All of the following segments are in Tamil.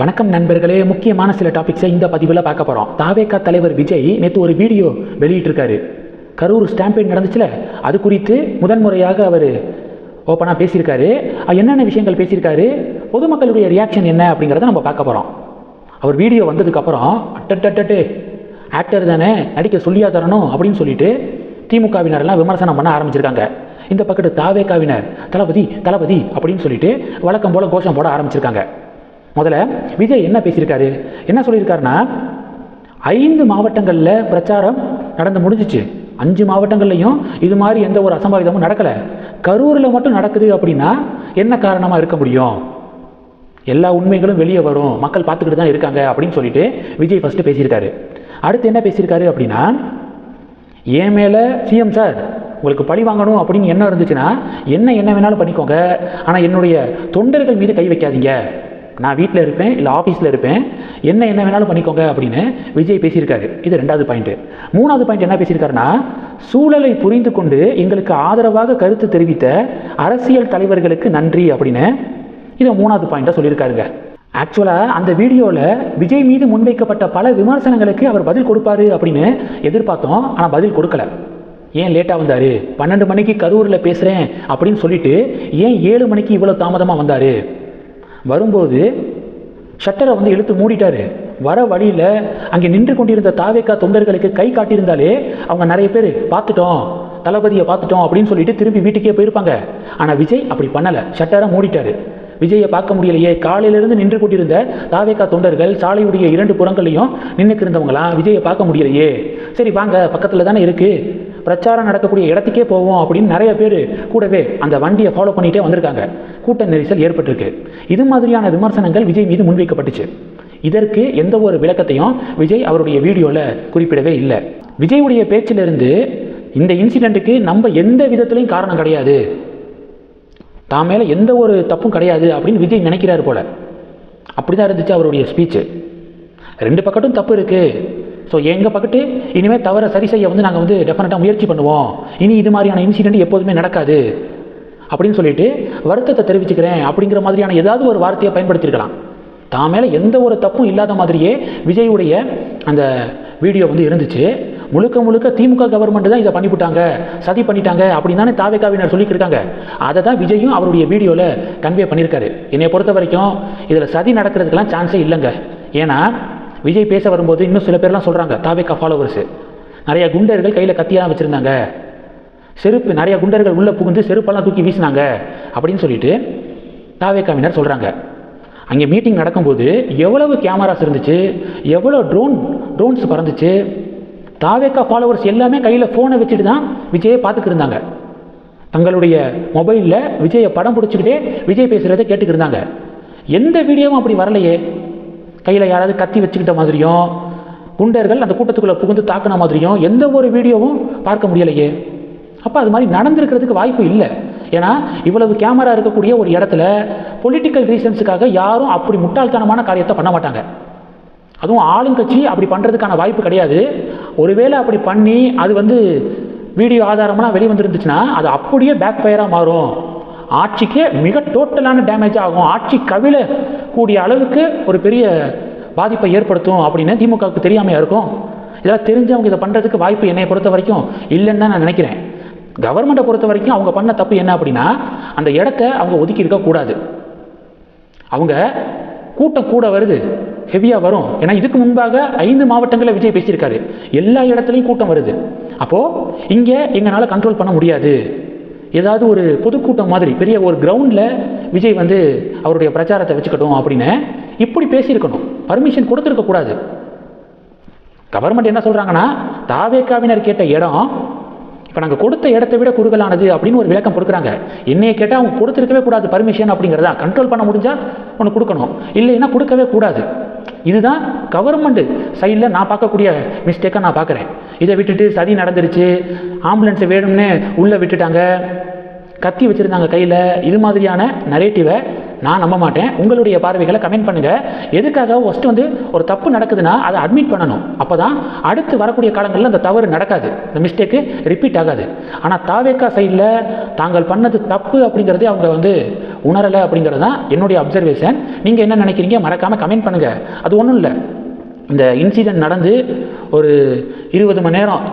வணக்கம் நண்பர்களே. முக்கியமான சில டாபிக்ஸை இந்த பதிவில் பார்க்க போகிறோம் தாவேகா தலைவர் விஜய் நேற்று ஒரு வீடியோ வெளியிட்டிருக்காரு. கரூர் ஸ்டாம்பேட் நடந்துச்சுல? அது குறித்து முதன்முறையாக அவர் ஓப்பனாக பேசியிருக்காரு. என்னென்ன விஷயங்கள் பேசியிருக்காரு? பொதுமக்களுடைய ரியாக்ஷன் என்ன அப்படிங்கிறத நம்ம பார்க்க போகிறோம் அவர் வீடியோ வந்ததுக்கப்புறம் அட்டட்டட்டு ஆக்டர் தானே நடிக்க சொல்லியா தரணும் அப்படின்னு சொல்லிட்டு திமுகவினரெல்லாம் விமர்சனம் பண்ண ஆரம்பிச்சிருக்காங்க. இந்த பக்கத்து தாவேக்காவினர் தளபதி தளபதி அப்படின்னு சொல்லிட்டு வழக்கம் போல கோஷம் போட ஆரம்பிச்சிருக்காங்க. முதல்ல விஜய் என்ன பேசியிருக்காரு? என்ன சொல்லியிருக்காருன்னா ஐந்து மாவட்டங்களில் பிரச்சாரம் நடந்து முடிஞ்சிச்சு. அஞ்சு மாவட்டங்கள்லையும் இது மாதிரி எந்த ஒரு அசம்பாவிதமும் நடக்கலை. கரூரில் மட்டும் நடக்குது அப்படின்னா என்ன காரணமாக இருக்க முடியும்? எல்லா உண்மைகளும் வெளியே வரும். மக்கள் பார்த்துக்கிட்டு தான் இருக்காங்க அப்படின்னு சொல்லிட்டு விஜய் ஃபஸ்ட்டு பேசியிருக்காரு. அடுத்து என்ன பேசியிருக்காரு அப்படின்னா என் மேலே சிஎம் சார் உங்களுக்கு பழி வாங்கணும் அப்படின்னு என்ன இருந்துச்சுன்னா என்ன என்ன வேணாலும் பண்ணிக்கோங்க. ஆனால் என்னுடைய தொண்டர்கள் மீது கை வைக்காதீங்க. நான் வீட்டில் இருப்பேன் இல்லை ஆஃபீஸில் இருப்பேன். என்ன என்ன வேணாலும் பண்ணிக்கோங்க அப்படின்னு விஜய் பேசியிருக்காரு. இது ரெண்டாவது பாயிண்ட்டு மூணாவது பாயிண்ட் என்ன பேசியிருக்காருன்னா சூழலை புரிந்து கொண்டு எங்களுக்கு ஆதரவாக கருத்து தெரிவித்த அரசியல் தலைவர்களுக்கு நன்றி அப்படின்னு இதை மூணாவது பாயிண்ட்டாக சொல்லியிருக்காருங்க. ஆக்சுவலாக அந்த வீடியோவில் விஜய் மீது முன்வைக்கப்பட்ட பல விமர்சனங்களுக்கு அவர் பதில் கொடுப்பாரு அப்படின்னு எதிர்பார்த்தோம் ஆனால் பதில் கொடுக்கல. ஏன் லேட்டாக வந்தார்? பன்னெண்டு மணிக்கு கரூரில் பேசுகிறேன் அப்படின்னு சொல்லிட்டு ஏன் ஏழு மணிக்கு இவ்வளோ தாமதமாக வந்தார்? வரும்போது ஷட்டரை வந்து இழுத்து மூடிட்டாரு. வர வழியில் அங்கே நின்று கொண்டிருந்த தாவேக்கா தொண்டர்களுக்கு கை காட்டியிருந்தாலே அவங்க நிறைய பேர் பார்த்துட்டோம் தளபதியை பார்த்துட்டோம் அப்படின்னு சொல்லிட்டு திரும்பி வீட்டுக்கே போயிருப்பாங்க. ஆனால் விஜய் அப்படி பண்ணலை. ஷட்டரை மூடிட்டாரு. விஜயை பார்க்க முடியலையே. காலையிலிருந்து நின்று கொண்டிருந்த தாவேக்கா தொண்டர்கள் சாலையுடைய இரண்டு புறங்களையும் நின்றுக்கு இருந்தவங்களாம் விஜயை பார்க்க முடியலையே. சரி வாங்க பக்கத்தில் தானே இருக்குது பிரச்சாரம் நடக்கக்கூடிய இடத்துக்கே போவோம் அப்படின்னு நிறைய பேர் கூடவே அந்த வண்டியை ஃபாலோ பண்ணிகிட்டே வந்திருக்காங்க. கூட்ட நெரிசல் ஏற்பட்டிருக்கு. இது மாதிரியான விமர்சனங்கள் விஜய் மீது முன்வைக்கப்பட்டுச்சு. இதற்கு எந்த ஒரு விளக்கத்தையும் விஜய் அவருடைய வீடியோவில் குறிப்பிடவே இல்லை. விஜயுடைய பேச்சிலிருந்து இந்த இன்சிடெண்ட்டுக்கு நம்ம எந்த விதத்துலையும் காரணம் கிடையாது. தான் மேலே எந்த ஒரு தப்பும் கிடையாது அப்படின்னு விஜய் நினைக்கிறார் போல. அப்படி தான் இருந்துச்சு அவருடைய ஸ்பீச்சு ரெண்டு பக்கட்டும் தப்பு இருக்குது ஸோ எங்கள் பக்கத்து இனிமேல் தவற சரி செய்ய வந்து நாங்கள் வந்து டெஃபினட்டாக முயற்சி பண்ணுவோம். இனி இது மாதிரியான இன்சிடெண்ட் எப்போதுமே நடக்காது. அப்படின்னு சொல்லிட்டு வருத்தத்தை தெரிவிச்சுக்கிறேன் அப்படிங்கிற மாதிரியான ஏதாவது ஒரு வார்த்தையை பயன்படுத்தியிருக்கலாம். தான் மேலே எந்த ஒரு தப்பும் இல்லாத மாதிரியே விஜயுடைய அந்த வீடியோ வந்து இருந்துச்சு. முழுக்க முழுக்க திமுக கவர்மெண்ட் தான் இதை பண்ணிவிட்டாங்க சதி பண்ணிட்டாங்க அப்படின்னு தானே தாவேக்காவினர் சொல்லிக்கிருக்காங்க. அதை தான் விஜயும் அவருடைய வீடியோவில் கன்வே பண்ணியிருக்காரு. என்னை பொறுத்த வரைக்கும் இதில் சதி நடக்கிறதுக்கெல்லாம் சான்ஸே இல்லைங்க. ஏன்னா விஜய் பேச வரும்போது இன்னும் சில பேர்லாம் சொல்கிறாங்க தாவேக்கா ஃபாலோவர்ஸு நிறைய குண்டர்கள் கையில் கத்தியெல்லாம் வச்சுருந்தாங்க. செருப்பு நிறைய குண்டர்கள் உள்ளே புகுந்து செருப்பெல்லாம் தூக்கி வீசினாங்க அப்படின்னு சொல்லிட்டு தாவேக்காவினர் சொல்கிறாங்க அங்கே மீட்டிங் நடக்கும்போது எவ்வளவு கேமராஸ் இருந்துச்சு எவ்வளோ ட்ரோன் ட்ரோன்ஸ் பறந்துச்சு தாவேக்கா ஃபாலோவர்ஸ் எல்லாமே கையில் ஃபோனை வச்சுட்டு தான் விஜயை பார்த்துக்கிருந்தாங்க தங்களுடைய மொபைலில் விஜயை படம் பிடிச்சிக்கிட்டே விஜய் பேசுகிறத கேட்டுக்கிருந்தாங்க எந்த வீடியோவும் அப்படி வரலையே. கையில் யாராவது கத்தி வச்சுக்கிட்ட மாதிரியும் குண்டர்கள் அந்த கூட்டத்துக்குள்ளே புகுந்து தாக்கின மாதிரியும் எந்த ஒரு வீடியோவும் பார்க்க முடியலையே. அப்போ அது மாதிரி நடந்திருக்கிறதுக்கு வாய்ப்பு இல்லை. ஏன்னா இவ்வளவு கேமரா இருக்கக்கூடிய ஒரு இடத்துல பொலிட்டிக்கல் ரீசன்ஸுக்காக யாரும் அப்படி முட்டாள்தனமான காரியத்தை பண்ண மாட்டாங்க. அதுவும் ஆளுங்கட்சி அப்படி பண்ணுறதுக்கான வாய்ப்பு கிடையாது. ஒருவேளை அப்படி பண்ணி அது வந்து வீடியோ ஆதாரம்லாம் வெளி வந்துருந்துச்சுன்னா அது அப்படியே பேக் ஃபயராக மாறும். ஆட்சிக்கே மிக டோட்டலான டேமேஜ் ஆகும். ஆட்சி கவிழ கூடிய அளவுக்கு ஒரு பெரிய பாதிப்பை ஏற்படுத்தும் அப்படின்னு திமுகவுக்கு தெரியாமையாக இருக்கும்? இதெல்லாம் தெரிஞ்சவங்க இதை பண்ணுறதுக்கு வாய்ப்பு என்னை பொறுத்த வரைக்கும் இல்லைன்னு தான் நான் நினைக்கிறேன். கவர்மெண்ட்டை பொறுத்த வரைக்கும் அவங்க பண்ண தப்பு என்ன அப்படின்னா அந்த இடத்த அவங்க ஒதுக்கி இருக்கக்கூடாது அவங்க கூட்டம் கூட வருது ஹெவியாக வரும். ஏன்னா இதுக்கு முன்பாக ஐந்து மாவட்டங்களில் விஜய் பேசியிருக்காரு. எல்லா இடத்துலையும் கூட்டம் வருது. அப்போது இங்கே எங்களால் கண்ட்ரோல் பண்ண முடியாது. ஏதாவது ஒரு பொதுக்கூட்டம் மாதிரி பெரிய ஒரு கிரவுண்டில் விஜய் வந்து அவருடைய பிரச்சாரத்தை வச்சுக்கட்டும் அப்படின்னு இப்படி பேசியிருக்கணும். பர்மிஷன் கொடுத்துருக்கக்கூடாது கவர்மெண்ட் என்ன சொல்கிறாங்கன்னா தாவேக்காவினர் கேட்ட இடம் இப்போ நாங்கள் கொடுத்த இடத்தை விட குறுகலானது அப்படின்னு ஒரு விளக்கம் கொடுக்குறாங்க. என்னையை கேட்டால் அவங்க கொடுத்துருக்கவே கூடாது பர்மிஷன் அப்படிங்கிறதா? கண்ட்ரோல் பண்ண முடிஞ்சால் ஒன்று கொடுக்கணும். இல்லைன்னா கொடுக்கவே கூடாது. இதுதான் கவர்மெண்ட் சைடில் நான் பார்க்கக்கூடிய மிஸ்டேக்காக நான் பார்க்குறேன். இதை விட்டுட்டு சதி நடந்துருச்சு ஆம்புலன்ஸை வேணும்னு உள்ளே விட்டுட்டாங்க. கத்தி வச்சுருந்தாங்க கையில் இது மாதிரியான நரேட்டிவை நான் நம்ப மாட்டேன். உங்களுடைய பார்வைகளை கமெண்ட் பண்ணுங்கள் எதுக்காக ஃபஸ்ட்டு வந்து ஒரு தப்பு நடக்குதுன்னா அதை அட்மிட் பண்ணணும். அப்போ தான் அடுத்து வரக்கூடிய காலங்களில் அந்த தவறு நடக்காது. இந்த மிஸ்டேக்கு ரிப்பீட் ஆகாது. ஆனால் தாவேக்கா சைடில் தாங்கள் பண்ணது தப்பு அப்படிங்கிறதே அவங்க வந்து உணரலை அப்படிங்கிறது தான் என்னுடைய அப்சர்வேஷன் நீங்கள் என்ன நினைக்கிறீங்க? மறக்காமல் கமெண்ட் பண்ணுங்கள் அது ஒன்றும் இல்லை. இந்த இன்சிடென்ட் நடந்து ஒரு இருபது மணி நேரம்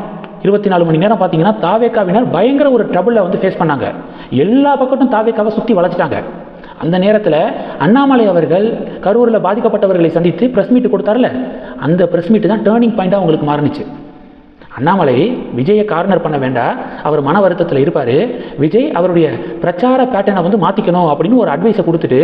இருபத்தி நாலு மணி நேரம் பார்த்தீங்கன்னா தாவேக்காவினர் பயங்கர ஒரு ட்ரபிளில் வந்து ஃபேஸ் பண்ணாங்க. எல்லா பக்கத்தும் தாவேக்காவை சுற்றி வளைச்சிட்டாங்க அந்த நேரத்தில் அண்ணாமலை அவர்கள் கரூரில் பாதிக்கப்பட்டவர்களை சந்தித்து ப்ரெஸ் மீட் கொடுத்தார்ல அந்த ப்ரெஸ் மீட்டு தான் டேர்னிங் பாயிண்ட்டாக அவங்களுக்கு மாறுனுச்சு. அண்ணாமலை விஜயை கார்னர் பண்ண வேண்டாம் அவர் மன வருத்தத்தில் இருப்பார். விஜய் அவருடைய பிரச்சார பேட்டர்னை வந்து மாற்றிக்கணும் அப்படின்னு ஒரு அட்வைஸை கொடுத்துட்டு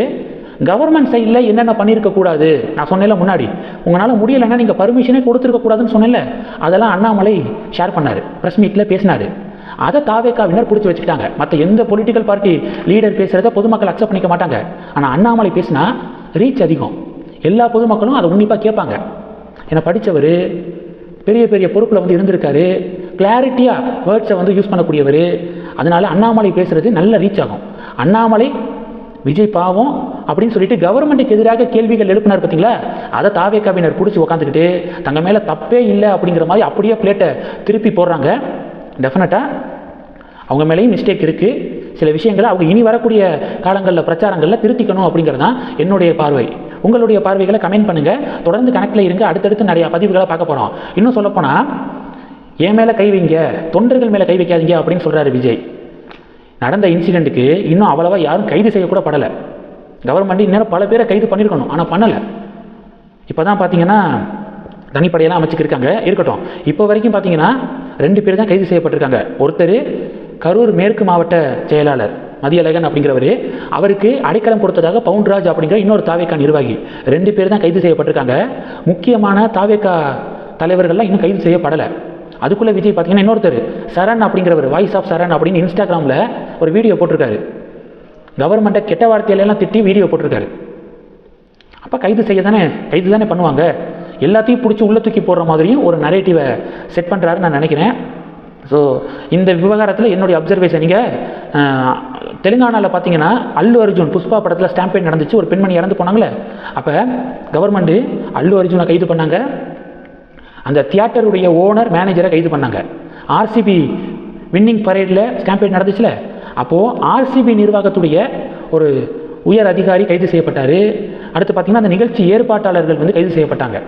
கவர்மெண்ட் சைடில் என்னென்ன பண்ணியிருக்க கூடாது? நான் சொன்னேன்ல முன்னாடி. உங்களால் முடியலைன்னா நீங்கள் பர்மிஷனே கொடுத்துருக்க கூடாதுன்னு சொன்னேன்ல. அதெல்லாம் அண்ணாமலை ஷேர் பண்ணார். ப்ரெஸ் மீட்டில் பேசினார். அதை தாவேக்காவினர் பிடிச்சி வச்சுக்கிட்டாங்க. மற்ற எந்த பொலிட்டிக்கல் பார்ட்டி லீடர் பேசுகிறத பொதுமக்கள் அக்செப்ட் பண்ணிக்க மாட்டாங்க. ஆனால் அண்ணாமலை பேசினா ரீச் அதிகம். எல்லா பொதுமக்களும் அதை உன்னிப்பாக கேட்பாங்க. ஏன்னா படித்தவர் பெரிய பெரிய பொறுப்பில் வந்து இருந்திருக்காரு கிளாரிட்டியாக வேர்ட்ஸை வந்து யூஸ் பண்ணக்கூடியவர். அதனால் அண்ணாமலை பேசுகிறது நல்ல ரீச் ஆகும். அண்ணாமலை விஜய் பாவம் அப்படின்னு சொல்லிட்டு கவர்மெண்ட்டுக்கு எதிராக கேள்விகள் எழுப்பினார் பார்த்தீங்களா? அதை தாவே கவினர் பிடிச்சி உக்காந்துக்கிட்டு தங்க மேலே தப்பே இல்லை அப்படிங்கிற மாதிரி அப்படியே பிளேட்டை திருப்பி போடுறாங்க. டெஃபினட்டாக அவங்க மேலேயும் மிஸ்டேக் இருக்குது சில விஷயங்களை அவங்க இனி வரக்கூடிய காலங்களில் பிரச்சாரங்களில் திருத்திக்கணும் அப்படிங்கிறது தான் என்னுடைய பார்வை. உங்களுடைய பார்வைகளை கமெண்ட் பண்ணுங்கள் தொடர்ந்து கணக்கில் இருங்க. அடுத்தடுத்து நிறையா பதிவுகளை பார்க்க போகிறோம் இன்னும் சொல்லப்போனால் என் மேலே கை வைங்க தொண்டர்கள் மேலே கை வைக்காதீங்க அப்படின்னு சொல்கிறாரு விஜய். நடந்த இன்சிடெண்ட்டுக்கு இன்னும் அவ்வளவா யாரும் கைது செய்யக்கூட படலை. கவர்மெண்ட் இந்நேரம் பல பேரை கைது பண்ணியிருக்கணும். ஆனால் பண்ணலை. இப்போ தான் பார்த்தீங்கன்னா தனிப்படையெல்லாம் அமைச்சிக்கிருக்காங்க இருக்கட்டும். இப்போ வரைக்கும் பார்த்தீங்கன்னா ரெண்டு பேர் தான் கைது செய்யப்பட்டிருக்காங்க. ஒருத்தர் கரூர் மேற்கு மாவட்ட செயலாளர் மதியழகன் அப்படிங்கிறவர். அவருக்கு அடைக்கலம் கொடுத்ததாக பவுன்ராஜ் அப்படிங்கிற இன்னொரு தாவேக்கா நிர்வாகி. ரெண்டு பேர் தான் கைது செய்யப்பட்டிருக்காங்க. முக்கியமான தாவேக்கா தலைவர்கள்லாம் இன்னும் கைது செய்யப்படலை. அதுக்குள்ளே விஜய் பார்த்தீங்கன்னா இன்னொருத்தர். சரண் அப்படிங்கிறவர் வாய்ஸ் ஆஃப் சரண் அப்படின்னு இன்ஸ்டாகிராமில் ஒரு வீடியோ போட்டிருக்காரு. கவர்மெண்ட்டை கெட்ட வார்த்தையிலெல்லாம் திட்டி வீடியோ போட்டிருக்காரு. அப்போ கைது செய்ய தானே கைது தானே பண்ணுவாங்க? எல்லாத்தையும் பிடிச்சி உள்ள தூக்கி போடுற மாதிரியும் ஒரு நரேட்டிவை செட் பண்ணுறாருன்னு நான் நினைக்கிறேன். ஸோ இந்த விவகாரத்தில் என்னுடைய அப்சர்வேஷன் நீங்கள் தெலுங்கானாவில் பார்த்தீங்கன்னா அல்லு அர்ஜுன் புஷ்பா படத்தில் ஸ்டாம்பேட் நடந்துச்சு. ஒரு பெண்மணி இறந்து போனாங்களே. அப்போ கவர்மெண்ட்டு அல்லு அர்ஜுனை கைது பண்ணாங்க. அந்த தியேட்டருடைய ஓனர் மேனேஜரை கைது பண்ணாங்க. ஆர்சிபி வின்னிங் பரேடில் ஸ்டாம்பேட் நடந்துச்சுல? அப்போது ஆர்சிபி நிர்வாகத்துடைய ஒரு உயர் அதிகாரி கைது செய்யப்பட்டார். அடுத்து பார்த்திங்கன்னா அந்த நிகழ்ச்சி ஏற்பாட்டாளர்கள் வந்து கைது செய்யப்பட்டாங்க.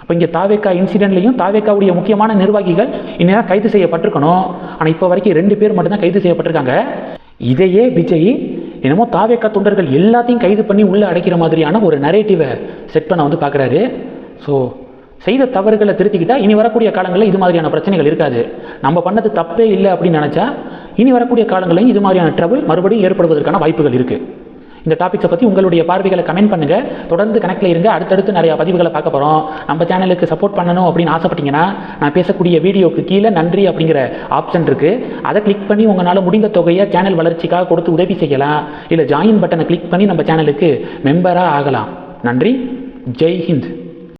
அப்போ இங்கே தாவேக்கா இன்சிடென்ட்லையும் தாவேக்காவுடைய முக்கியமான நிர்வாகிகள் இந்நேரம் கைது செய்யப்பட்டிருக்கணும். ஆனால் இப்போ வரைக்கும் ரெண்டு பேர் மட்டும்தான் கைது செய்யப்பட்டிருக்காங்க. இதையே விஜய் என்னமோ தாவேக்கா தொண்டர்கள் எல்லாத்தையும் கைது பண்ணி உள்ளே அடைக்கிற மாதிரியான ஒரு நரேட்டிவை செட் பண்ண வந்து பார்க்குறாரு ஸோ செய்த தவறுகளை திருத்திக்கிட்டால் இனி வரக்கூடிய காலங்களில் இது மாதிரியான பிரச்சனைகள் இருக்காது. நம்ம பண்ணது தப்பே இல்லை அப்படின்னு நினச்சா இனி வரக்கூடிய காலங்களையும் இது மாதிரியான ட்ரபிள் மறுபடியும் ஏற்படுவதற்கான வாய்ப்புகள் இருக்குது இந்த டாபிக்ஸை பற்றி உங்களுடைய பார்வைகளை கமெண்ட் பண்ணுங்கள் தொடர்ந்து கணக்கில் இருங்க. அடுத்தடுத்து நிறையா பதிவுகளை பார்க்க போகிறோம் நம்ம சேனலுக்கு சப்போர்ட் பண்ணணும் அப்படின்னு ஆசைப்பட்டீங்கன்னா நான் பேசக்கூடிய வீடியோக்கு கீழே நன்றி அப்படிங்கிற ஆப்ஷன் இருக்குது அதை கிளிக் பண்ணி உங்களால் முடிந்த தொகையை சேனல் வளர்ச்சிக்காக கொடுத்து உதவி செய்யலாம். இல்லை ஜாயின் பட்டனை கிளிக் பண்ணி நம்ம சேனலுக்கு மெம்பராக ஆகலாம். நன்றி. ஜெய் ஹிந்த்.